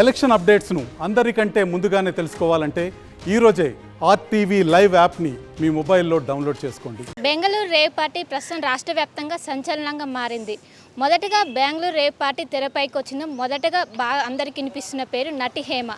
Election అప్డేట్స్ను అందరికంటే ముందుగానే తెలుసుకోవాలంటే ఈరోజే ఆర్టీవీ లైవ్ యాప్ని మీ మొబైల్లో డౌన్లోడ్ చేసుకోండి. బెంగళూరు రేవ్ పార్టీ ప్రస్తుతం రాష్ట్ర వ్యాప్తంగా సంచలనంగా మారింది. మొదటగా బెంగళూరు రేప్ పార్టీ తెరపైకి వచ్చిందో. మొదటగా బాగా అందరికి వినిపిస్తున్న పేరు నటి హేమ.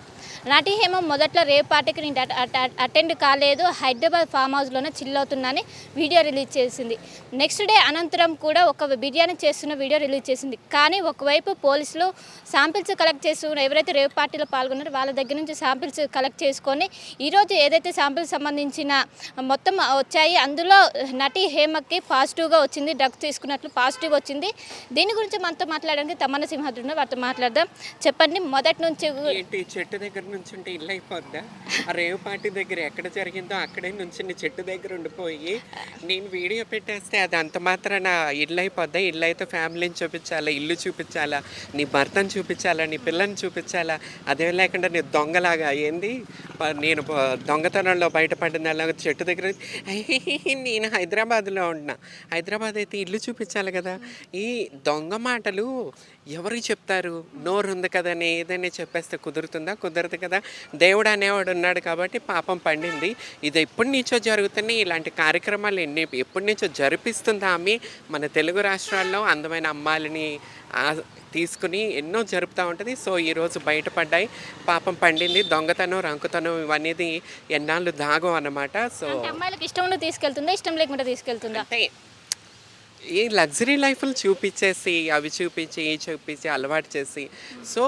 నటి హేమ మొదట్లో రేప్ పార్టీకి నేను అట- అటెండ్ కాలేదు. హైదరాబాద్ ఫామ్ హౌస్లోనే చిల్ అవుతున్నానని వీడియో రిలీజ్ చేసింది. నెక్స్ట్ డే అనంతరం కూడా ఒక బిర్యానీ చేస్తున్న వీడియో రిలీజ్ చేసింది. కానీ ఒకవైపు పోలీసులు శాంపిల్స్ కలెక్ట్ చేస్తున్న ఎవరైతే రేప్ పార్టీలో పాల్గొన్నారో వాళ్ళ దగ్గర నుంచి శాంపిల్స్ కలెక్ట్ చేసుకొని ఈరోజు ఏదైతే శాంపిల్స్ సంబంధించిన మొత్తం వచ్చాయి అందులో నటి హేమకి పాజిటివ్గా వచ్చింది డ్రగ్స్ తీసుకున్నట్లు పాజిటివ్ వచ్చింది. దీని గురించి మనతో మాట్లాడడానికి తమన్న సింహాద్రి వారితో మాట్లాడదాం. చెప్పండి మొదటి నుంచి ఏంటి చెట్టు దగ్గర నుంచి ఉంటే ఇల్లు అయిపోద్దా? ఆ రేవు పార్టీ దగ్గర ఎక్కడ జరిగిందో అక్కడే నుంచి చెట్టు దగ్గర ఉండిపోయి నేను వీడియో పెట్టేస్తే అది అంత మాత్రాన ఇల్లు అయిపోద్దా? ఇల్లు అయితే ఫ్యామిలీని చూపించాలా? ఇల్లు చూపించాలా? నీ భర్తను చూపించాలా? నీ పిల్లని చూపించాలా? అదే లేకుండా నేను దొంగలాగా ఏంది? ప- నేను దొంగతనంలో బయటపడిన అలాగే చెట్టు దగ్గర నేను హైదరాబాద్లో ఉంటున్నా. హైదరాబాద్ అయితే ఇల్లు చూపించాలి కదా? ఈ దొంగ మాటలు ఎవరికి చెప్తారు? నోరు ఉంది కదని ఏదైనా చెప్పేస్తే కుదురుతుందా? కుదరదు కదా. దేవుడు అనేవాడు ఉన్నాడు కాబట్టి పాపం పండింది. ఇది ఎప్పటి నుంచో జరుగుతున్నాయి. ఇలాంటి కార్యక్రమాలు ఎన్ని ఎప్పటి నుంచో జరిపిస్తుంది ఆమె మన తెలుగు రాష్ట్రాల్లో అందమైన అమ్మాయిలని తీసుకుని ఎన్నో జరుపుతూ ఉంటుంది. సో ఈరోజు బయటపడ్డాయి. పాపం పండింది. దొంగతనం రంకుతనం ఇవన్నీ ఎన్నాళ్ళు దాగం అన్నమాట. సో అమ్మాయిలకు ఇష్టం తీసుకెళ్తుందా? ఇష్టం లేకుండా తీసుకెళ్తుందా? అంటే ఈ లగ్జరీ లైఫ్లు చూపించేసి అవి చూపించి ఇవి చూపించి అలవాటు చేసి. సో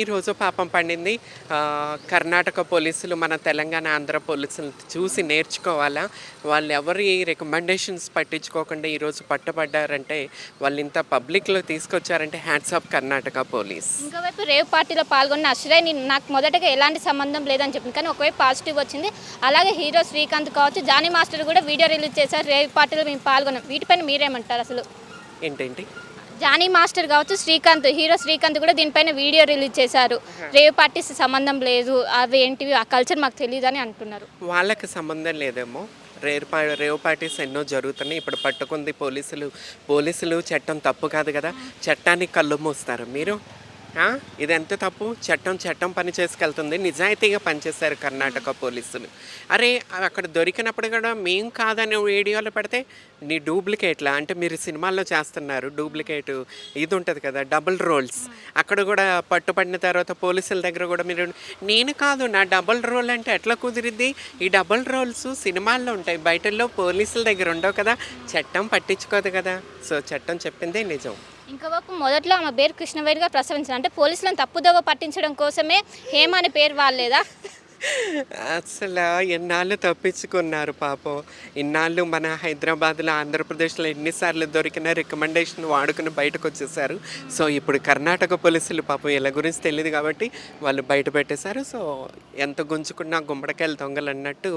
ఈరోజు పాపం పండింది. కర్ణాటక పోలీసులు మన తెలంగాణ ఆంధ్ర పోలీసులు చూసి నేర్చుకోవాలా? వాళ్ళు ఎవరి రికమెండేషన్స్ పట్టించుకోకుండా ఈరోజు పట్టబడ్డారంటే వాళ్ళు ఇంత పబ్లిక్లో తీసుకొచ్చారంటే హ్యాట్స్ ఆఫ్ కర్ణాటక పోలీస్. ఇంకోవైపు రేవ్ పార్టీలో పాల్గొన్న అశ్రయ్ నేను నాకు మొదటగా ఎలాంటి సంబంధం లేదని చెప్పింది కానీ ఒకవైపు పాజిటివ్ వచ్చింది. అలాగే హీరో శ్రీకాంత్ కావచ్చు జానీ మాస్టర్ కూడా వీడియో రిలీజ్ చేశారు రేవ్ పార్టీలో మేము పాల్గొన్నాం. వీటిపైన మీరేమంటారు అసలు? ఏంటేంటి? జానీ మాస్టర్ కావచ్చు శ్రీకాంత్ హీరో శ్రీకాంత్ కూడా దీనిపైన వీడియో రిలీజ్ చేశారు. రేవ్ పార్టీస్ సంబంధం లేదు అవి ఏంటివి ఆ కల్చర్ మాకు తెలియదు అని అంటున్నారు. వాళ్ళకి సంబంధం లేదేమో. రేర్ పా రేవ్ పార్టీస్ ఎన్నో జరుగుతున్నాయి. ఇప్పుడు పట్టుకుంది పోలీసులు. పోలీసులు చట్టం తప్పు కాదు కదా. చట్టానికి కళ్ళు మూస్తారు. మీరు? ఇదెంత ఇది ఎంత తప్పు? చట్టం చట్టం పని చేసుకెళ్తుంది. నిజాయితీగా పనిచేస్తారు కర్ణాటక పోలీసులు. అరే అక్కడ దొరికినప్పుడు కూడా మేం కాదని వీడియోలు పెడితే నీ డూప్లికేట్లా? అంటే మీరు సినిమాల్లో చేస్తున్నారు డూప్లికేట్ ఇది ఉంటుంది కదా డబుల్ రోల్స్. అక్కడ కూడా పట్టుపడిన తర్వాత పోలీసుల దగ్గర కూడా మీరు నేను కాదు నా డబుల్ రోల్ అంటే ఎట్లా కుదిరిద్ది? ఈ డబుల్ రోల్స్ సినిమాల్లో ఉంటాయి. బయటల్లో పోలీసుల దగ్గర ఉండవు కదా. చట్టం పట్టించుకోదు కదా. సో చట్టం చెప్పిందే నిజం. ఇంకోవైపు మొదట్లో ఆమె పేరు కృష్ణవేణిగా ప్రసవించారు. అంటే పోలీసులను తప్పుదోవ పట్టించడం కోసమే హేమ అనే పేరు వాళ్ళేదా అసలు ఎన్నాళ్ళు తప్పించుకున్నారు పాపం. ఇన్నాళ్ళు మన హైదరాబాద్లో ఆంధ్రప్రదేశ్లో ఎన్నిసార్లు దొరికిన రికమెండేషన్ వాడుకుని బయటకు వచ్చేసారు సో ఇప్పుడు కర్ణాటక పోలీసులు పాపం ఇలా గురించి తెలియదు కాబట్టి వాళ్ళు బయట పెట్టేశారు. సో ఎంత గుంజుకున్నా గుమ్మడికాయలు దొంగలు అన్నట్టు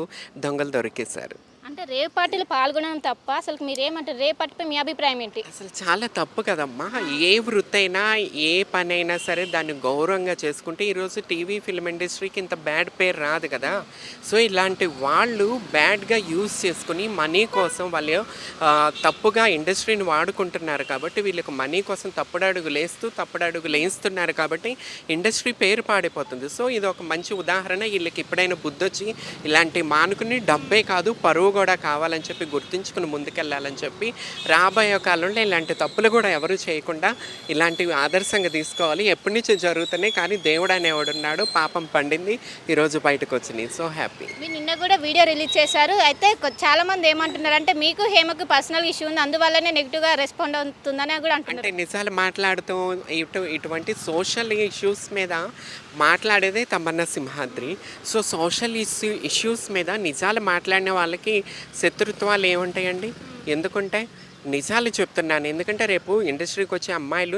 దొంగలు దొరికేశారు. అంటే రేవ్ పార్టీలు పాల్గొనడం తప్ప అసలు మీరేమంటారు? రేవ్ పార్టీపై మీ అభిప్రాయం ఏంటి? అసలు చాలా తప్పు కదమ్మా. ఏ వృత్తి అయినా ఏ పని అయినా సరే దాన్ని గౌరవంగా చేసుకుంటే ఈరోజు టీవీ ఫిల్మ్ ఇండస్ట్రీకి ఇంత బ్యాడ్ పేరు రాదు కదా. సో ఇలాంటి వాళ్ళు బ్యాడ్గా యూజ్ చేసుకుని మనీ కోసం వాళ్ళు తప్పుగా ఇండస్ట్రీని వాడుకుంటున్నారు కాబట్టి వీళ్ళకి మనీ కోసం తప్పుడడుగులు వేస్తూ తప్పుడు అడుగులు వేస్తున్నారు కాబట్టి ఇండస్ట్రీ పేరు పాడైపోతుంది. సో ఇది ఒక మంచి ఉదాహరణ. వీళ్ళకి ఎప్పుడైనా బుద్ధొచ్చి ఇలాంటి మానుకుని డబ్బే కాదు పరువు కూడా కావాలని చెప్పి గుర్తుంచుకుని ముందుకెళ్ళాలని చెప్పి రాబోయే కాలంలో ఇలాంటి తప్పులు కూడా ఎవరు చేయకుండా ఇలాంటివి ఆదర్శంగా తీసుకోవాలి. ఎప్పటి నుంచో జరుగుతున్నాయి కానీ దేవుడు అనేవాడు ఉన్నాడు పాపం పండింది ఈరోజు బయటకు వచ్చినాయి సో హ్యాపీ మీరు నిన్న కూడా వీడియో రిలీజ్ చేశారు. అయితే కొ- చాలా మంది ఏమంటున్నారు అంటే మీకు హేమకు పర్సనల్ ఇష్యూ ఉంది అందువల్లనే నెగిటివ్గా రెస్పాండ్ అవుతుందని కూడా అంటే నిజాలు మాట్లాడుతూ ఇటు ఇటువంటి సోషల్ ఇష్యూస్ మీద మాట్లాడేదే Tamanna Simhadri. So social issue issues మీద నిజాలు మాట్లాడిన వాళ్ళకి శత్రుత్వాలు ఏముంటాయండి? ఎందుకుంటే నిజాలు చెప్తున్నాను. ఎందుకంటే రేపు ఇండస్ట్రీకి వచ్చే అమ్మాయిలు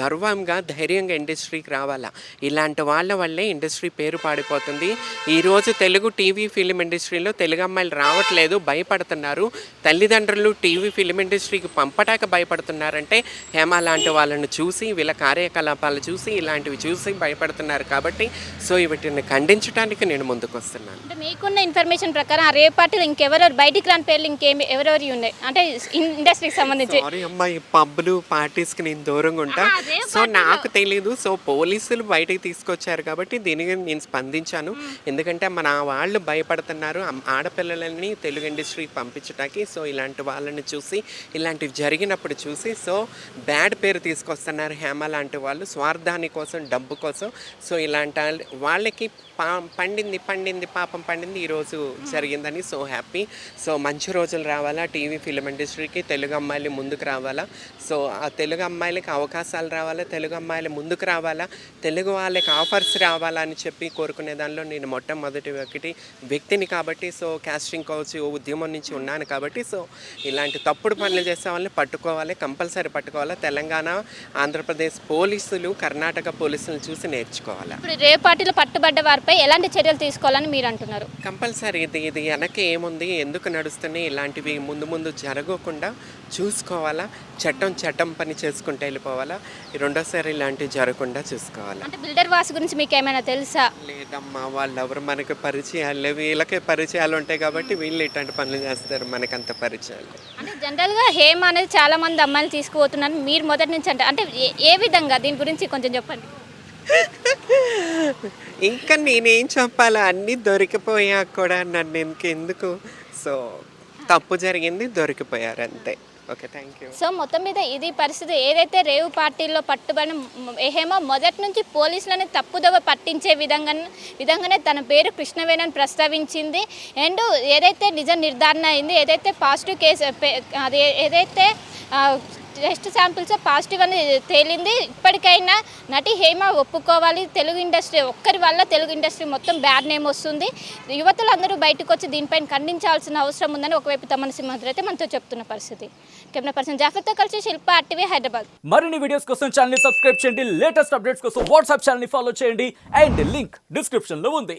గర్వంగా ధైర్యంగా ఇండస్ట్రీకి రావాలా? ఇలాంటి వాళ్ళ వల్లే ఇండస్ట్రీ పేరు పాడిపోతుంది. ఈరోజు తెలుగు టీవీ ఫిలిం ఇండస్ట్రీలో తెలుగు అమ్మాయిలు రావట్లేదు భయపడుతున్నారు. తల్లిదండ్రులు టీవీ ఫిలిం ఇండస్ట్రీకి పంపటాక భయపడుతున్నారంటే హేమ లాంటి వాళ్ళని చూసి వీళ్ళ కార్యకలాపాలు చూసి ఇలాంటివి చూసి భయపడుతున్నారు కాబట్టి సో వీటిని ఖండించడానికి నేను ముందుకు వస్తున్నాను అంటే మీకున్న ఇన్ఫర్మేషన్ ప్రకారం ఆ రేవ్ పార్టీలో ఇంకెవరెవరు బయటికి రాని పేర్లు ఇంకేమి ఎవరెవరు ఉన్నాయి? అంటే ఇండస్ట్రీకి సంబంధించి. సారీ అమ్మా ఈ పబ్బులు పార్టీస్కి నేను దూరంగా ఉంటా. సో నాకు తెలీదు. సో పోలీసులు బయటికి తీసుకొచ్చారు కాబట్టి దీనికి నేను స్పందించాను. ఎందుకంటే మన వాళ్ళు భయపడుతున్నారు. ఆడపిల్లలని తెలుగు ఇండస్ట్రీకి పంపించడానికి సో ఇలాంటి వాళ్ళని చూసి ఇలాంటివి జరిగినప్పుడు చూసి సో బ్యాడ్ పేరు తీసుకొస్తున్నారు హేమ లాంటి వాళ్ళు. స్వార్థాని కోసం డబ్బు కోసం. సో ఇలాంటి వాళ్ళ- వాళ్ళకి పా పండింది పండింది పాపం పండింది ఈరోజు జరిగిందని సో హ్యాపీ. సో మంచి రోజులు రావాలా? టీవీ ఫిలిం ఇండస్ట్రీకి తెలుగు అమ్మాయిలు ముందుకు రావాలా? సో ఆ తెలుగు అమ్మాయిలకి అవకాశాలు రావాలా తెలుగు అమ్మాయిలు ముందుకు రావాలా తెలుగు వాళ్ళకి ఆఫర్స్ రావాలా అని చెప్పి కోరుకునే దానిలో నేను మొట్టమొదటి ఒకటి వ్యక్తిని కాబట్టి సో కాస్టింగ్ కౌచ్ ఉద్యమం నుంచి ఉన్నాను కాబట్టి సో ఇలాంటి తప్పుడు పనులు చేసే వాళ్ళని పట్టుకోవాలి కంపల్సరీ పట్టుకోవాలి. తెలంగాణ ఆంధ్రప్రదేశ్ పోలీసులు కర్ణాటక పోలీసులను చూసి నేర్చుకోవాలి. ఇప్పుడు పార్టీలో పట్టుబడ్డ వారిపై ఎలాంటి చర్యలు తీసుకోవాలని మీరు అంటున్నారు? కంపల్సరీ ఇది ఇది వెనక ఏముంది ఎందుకు నడుస్తున్నాయి ఇలాంటివి ముందు ముందు జరగకుండా చూసుకోవాలా? చట్టం చట్టం పని చేసుకుంటూ వెళ్ళిపోవాలా? రెండోసారి ఇలాంటివి జరగకుండా చూసుకోవాలా? అంటే బిల్డర్ వాస్ గురించి మీకు ఏమైనా తెలుసా? లేదమ్మా వాళ్ళు ఎవరు మనకి పరిచయాలు లేవు. వీళ్ళకే పరిచయాలు ఉంటాయి కాబట్టి వీళ్ళు ఇట్లాంటి పనులు చేస్తారు. మనకంత పరిచయాలు అంటే జనరల్గా హేమ అనేది చాలా మంది అమ్మాయిలు తీసుకుపోతున్నారు. మీరు మొదటి నుంచి అంటే అంటే ఏ- విధంగా? దీని గురించి కొంచెం చెప్పండి. ఇంకా నేనేం చెప్పాలా? అన్నీ దొరికిపోయాక కూడా నన్ను ఇంకెందుకు? సో తప్పు జరిగింది దొరికిపోయారు అంతే. ఓకే థ్యాంక్ యూ సో మొత్తం మీద ఇది పరిస్థితి ఏదైతే రేవు పార్టీల్లో పట్టుబడిన మ- హేమ మొదటి నుంచి పోలీసులని తప్పుదోవ పట్టించే విధంగా విధంగానే తన పేరు కృష్ణవేణన్ ప్రస్తావించింది. అండ్ ఏదైతే నిజ నిర్ధారణ అయింది ఏదైతే పాజిటివ్ కేసు అది ఏదైతే టెస్ట్ శాంపిల్స్ పాజిటివ్ అని తేలింది. ఇప్పటికైనా నటి హేమ ఒప్పుకోవాలి. తెలుగు ఇండస్ట్రీ ఒక్కరి వల్ల తెలుగు ఇండస్ట్రీ మొత్తం బ్యాడ్ నేమ్ వస్తుంది. యువతలందరూ బయటకు వచ్చి దీనిపైన ఖండించాల్సిన అవసరం ఉందని ఒకవైపు తమన్ సింహాద్రి అయితే మనతో చెప్తున్న పరిస్థితి. కెమెరా పర్సన్ జాఫర్తో కలిసి శిల్ప ఆర్టీవీ హైదరాబాద్. మరిన్ని వీడియోస్ కోసం ఛానల్ సబ్స్క్రైబ్ చేయండి. లేటెస్ట్ అప్డేట్స్ కోసం వాట్సాప్ ఛానల్ ఫాలో చేయండి. అండ్ లింక్ డిస్క్రిప్షన్లో ఉంది.